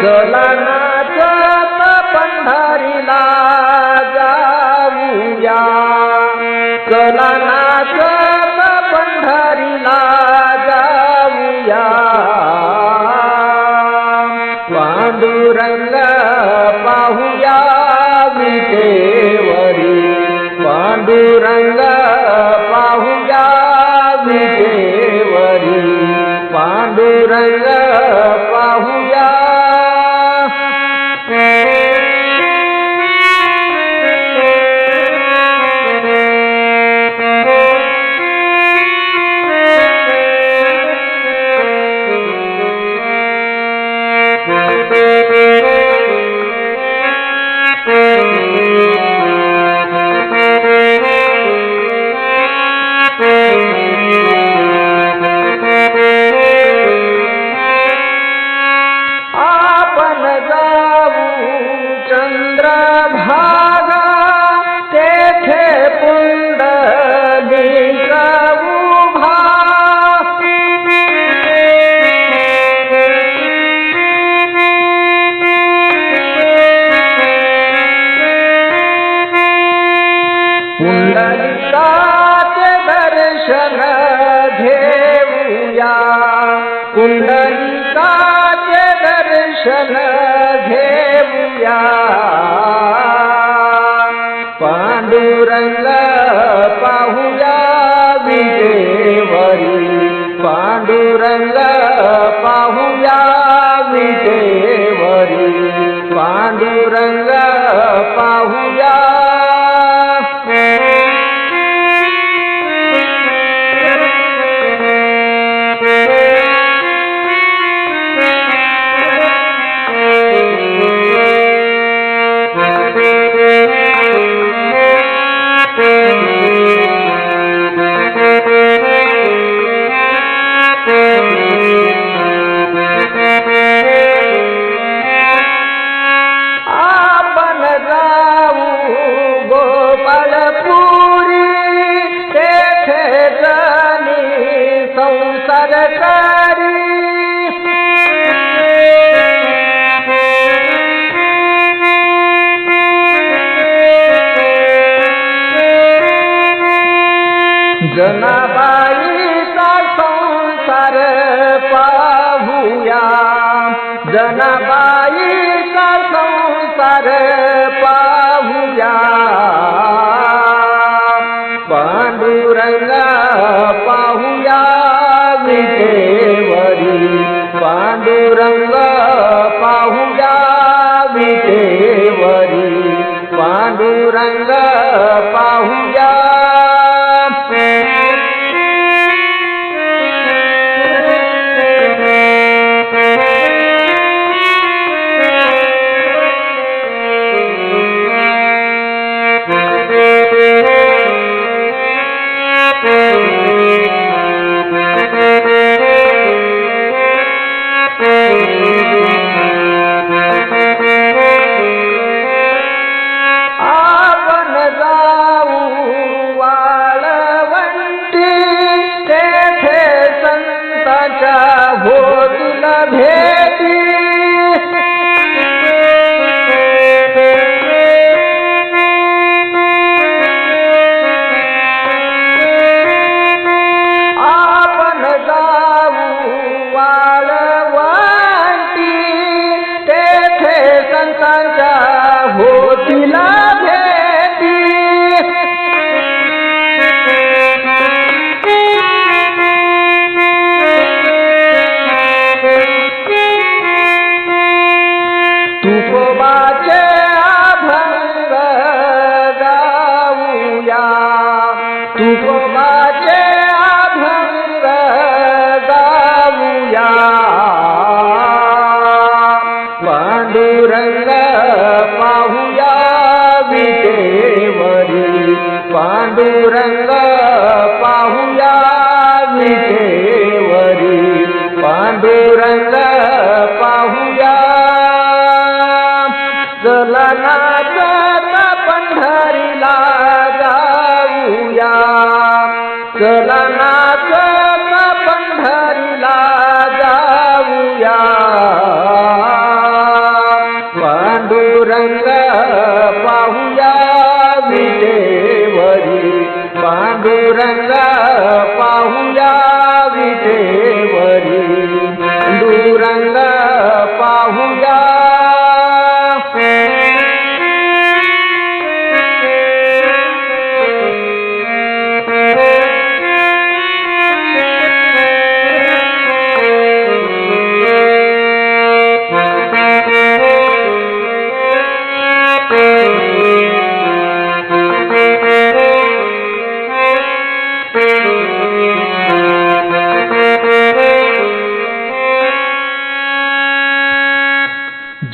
चलनाचत पंढरीला जाऊया. चलनाचत पंढरीला जाऊया. पांडुरंग पाहूया विटेवरी. पांडुरंग दर्शन घेऊया कुंडलिकाचे दर्शन घेऊया. पांडुरंग पाहुया विजेवरी पांडुरंग पाहुया विजेवरी पांडुरंग पाहुया जनाबाई का संसार पाहुया। जनाबाई ಗಂಗ का हो दिल भेदी आपन गाऊ वाल संतांचा हो चला नाचत पंढरीला जाऊया पांडुरंग पाहुया विटेवरी पांडुरंग पांडुरंग पाहुया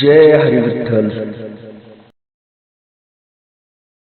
जय हरिविठल